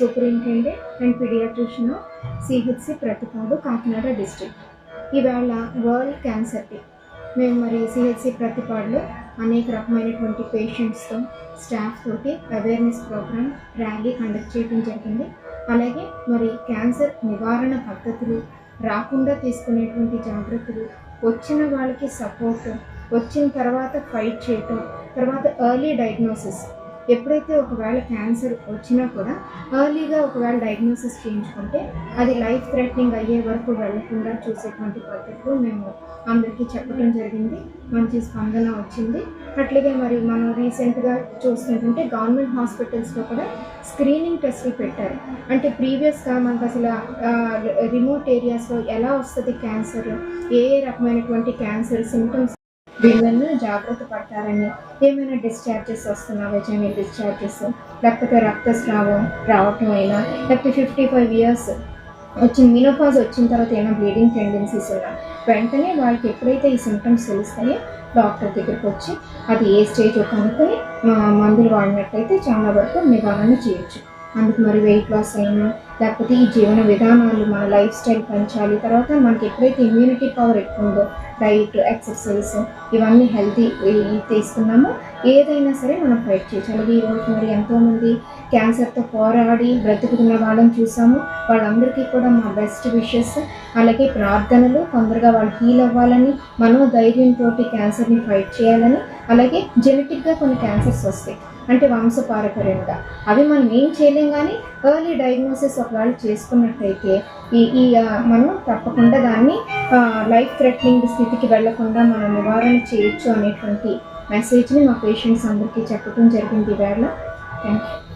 Superintendent and pediatrician CHC Prathipadu Kakinada district. ఇవాళ world cancer day. మేము మరి CHC ప్రతిపాడులో అనేక రకమైనటువంటి పేషెంట్స్తో స్టాఫ్ తోటి అవేర్నెస్ ప్రోగ్రామ్ ర్యాలీ కండక్ట్ చేయడం జరిగింది. అలాగే మరి క్యాన్సర్ నివారణ పద్ధతులు రాకుండా తీసుకునేటువంటి జాగ్రత్తలు వచ్చిన వాళ్ళకి సపోర్ట్ వచ్చిన తర్వాత ఫైట్ చేయటం తర్వాత ఎర్లీ డయాగ్నోసిస్ ఎప్పుడైతే ఒకవేళ క్యాన్సర్ వచ్చినా కూడా ఎర్లీగా ఒకవేళ డయాగ్నోసిస్ చేయించుకుంటే అది లైఫ్ థ్రెటనింగ్ అయ్యే వరకు వెళ్ళకుండా చూసేటువంటి పద్ధతులు మేము అందరికీ చెప్పడం జరిగింది. మంచి స్పందన వచ్చింది. అట్లాగే మరి మనం రీసెంట్గా చూసుకుంటుంటే గవర్నమెంట్ హాస్పిటల్స్లో కూడా స్క్రీనింగ్ టెస్ట్లు పెట్టారు. అంటే ప్రీవియస్గా మనకు అసలు రిమోట్ ఏరియాస్లో ఎలా వస్తుంది క్యాన్సర్ ఏ ఏ రకమైనటువంటి క్యాన్సర్ సిమ్టమ్స్ వీళ్ళని జాగ్రత్త పడతారని ఏమైనా డిశ్చార్జెస్ వస్తున్నా వెజైనల్ డిశ్చార్జెస్ లేకపోతే రక్తస్రావం రావటం అయినా లేకపోతే ఫిఫ్టీ ఫైవ్ ఇయర్స్ వచ్చిన మినోపాజ్ వచ్చిన తర్వాత ఏమైనా బ్లీడింగ్ టెండెన్సీస్ ఉన్నా వెంటనే వాళ్ళకి ఎప్పుడైతే ఈ సిమ్టమ్స్ తెలుస్తాయో డాక్టర్ దగ్గరికి వచ్చి అది ఏ స్టేజ్ కనుక్కొని మందులు వాడినట్టయితే చాలా వరకు నివారణ చేయొచ్చు. అందుకు మరి వెయిట్ లాస్ అయినా లేకపోతే ఈ జీవన విధానాలు మన లైఫ్ స్టైల్ పెంచాలి. తర్వాత మనకి ఎప్పుడైతే ఇమ్యూనిటీ పవర్ ఎక్కువ ఉందో డైట్ ఎక్సర్సైజ్ ఇవన్నీ హెల్తీ తీసుకున్నామో ఏదైనా సరే మనం ఫైట్ చేయొచ్చు. అలాగే ఈరోజు మరి ఎంతోమంది క్యాన్సర్తో పోరాడి బ్రతుకుతున్న వాళ్ళని చూసాము. వాళ్ళందరికీ కూడా మా బెస్ట్ విషెస్ అలాగే ప్రార్థనలు తొందరగా వాళ్ళు హీల్ అవ్వాలని మనో ధైర్యంతో క్యాన్సర్ని ఫైట్ చేయాలని అలాగే జెనెటిక్గా కొన్ని క్యాన్సర్స్ వస్తాయి. అంటే వంశపారపర్యంగా అవి మనం ఏం చేయలేం కానీ ఎర్లీ డయాగ్నోసిస్ ఒకవేళ చేసుకున్నట్టయితే ఈ ఈ మనం తప్పకుండా దాన్ని లైఫ్ థ్రెటనింగ్ స్థితికి వెళ్ళకుండా మనం నివారణ చేయొచ్చు అనేటువంటి మెసేజ్ని మా పేషెంట్స్ అందరికీ చెప్పడం జరిగింది వేళ. Thank you